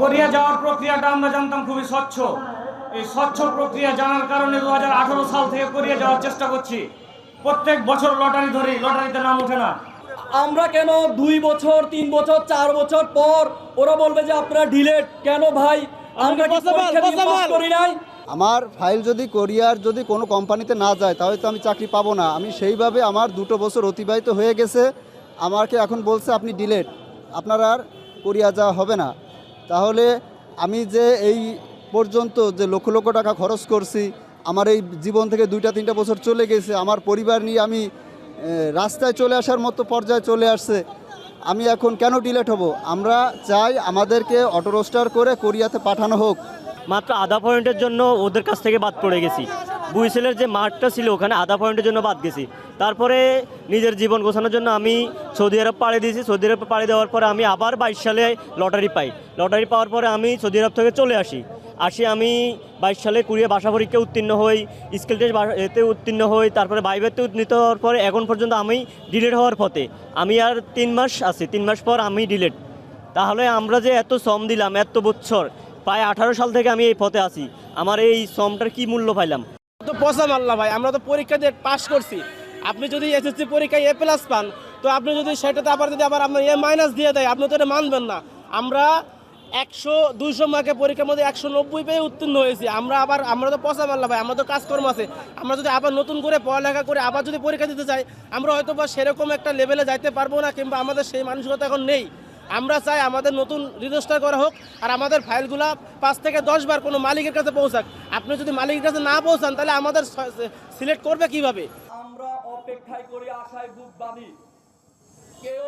Korea যাওয়ার প্রক্রিয়াটা আমরা জানতাম খুবই স্বচ্ছ। এই স্বচ্ছ প্রক্রিয়া জানার কারণে দু হাজার আঠারো সাল থেকে কোরিয়া যাওয়ার চেষ্টা করছি। প্রত্যেক বছর লটারি ধরি লটারিতে নাম ওঠে না। আমরা কেন দুই বছর তিন বছর চার বছর পর ওরা বলবে যে আপনারা ডিলেট? কেন ভাই? আমরা কি পরীক্ষা দিয়ে পাস করি নাই? আমার ফাইল যদি কোরিয়ার যদি কোনো কোম্পানিতে না যায় তাহলে তো আমি চাকরি পাবো না। আমি সেইভাবে আমার দুটো বছর অতিবাহিত হয়ে গেছে। আমাকে এখন বলছে আপনি ডিলেট। আপনার আর কোরিয়া যাওয়া হবে না। তাহলে আমি যে এই পর্যন্ত যে লক্ষ লক্ষ টাকা খরচ করছি, আমার এই জীবন থেকে দুইটা তিনটা বছর চলে গেছে, আমার পরিবার নিয়ে আমি রাস্তায় চলে আসার মতো পর্যায়ে চলে আসছে, আমি এখন কেন ডিলেট হব? আমরা চাই আমাদেরকে অটো রোস্টার করে কোরিয়াতে পাঠানো হোক। মাত্র আধা পয়েন্টের জন্য ওদের কাছ থেকে বাদ পড়ে গেছি। বুইসেলের যে মাঠটা ছিল, ওখানে আধা পয়েন্টের জন্য বাদ গেছি। তারপরে নিজের জীবন গোছানোর জন্য আমি সৌদি আরব পাড়ি দিয়েছি। সৌদি আরব পাড়ি দেওয়ার পরে আমি আবার বাইশ সালে লটারি পাই। লটারি পাওয়ার পরে আমি সৌদি আরব থেকে চলে আসি। আসি আমি বাইশ সালে কুড়িয়ে বাসা পরীক্ষা উত্তীর্ণ হই, স্কিল টেস্ট এতে উত্তীর্ণ হই, তারপরে বাইবেতে উত্তীর্ণ হওয়ার পরে এখন পর্যন্ত আমি ডিলেট হওয়ার পথে। আমি আর তিন মাস আছি, তিন মাস পর আমি ডিলেট। তাহলে আমরা যে এত শ্রম দিলাম, এত বছর, প্রায় আঠারো সাল থেকে আমি এই পথে আছি। আমার এই শ্রমটার কি মূল্য পাইলাম? পচা মাল্লা ভাই, আমরা তো পরীক্ষা দিয়ে পাশ করছি। আপনি যদি এসএসসি পরীক্ষায় এ প্লাস পান, তো আপনি যদি সেটাতে আবার যদি আবার আপনার এ মাইনাস দিয়ে দেয়, আপনি তো এটা মানবেন না। আমরা একশো, দুইশো মার্কে পরীক্ষার মধ্যে একশো নব্বই পেয়ে উত্তীর্ণ হয়েছি। আমরা আবার, আমরা তো পচা মাল্লা ভাই, আমরা তো কাজকর্ম আছে। আমরা যদি আবার নতুন করে পড়ালেখা করে আবার যদি পরীক্ষা দিতে চাই, আমরা হয়তো বা সেরকম একটা লেভেলে যাইতে পারব না, কিংবা আমাদের সেই মানসিকতা এখন নেই। আমরা চাই আমাদের নতুন রেজিস্টার করা হোক, আর আমাদের ফাইলগুলা পাঁচ থেকে দশ বার কোনো মালিকের কাছে পৌঁছাক। আপনি যদি মালিকের কাছে না পৌঁছান, তাহলে আমাদের সিলেক্ট করবে কীভাবে? আমরা অপেক্ষায় করি আশায় বুক বাঁধি। কেউ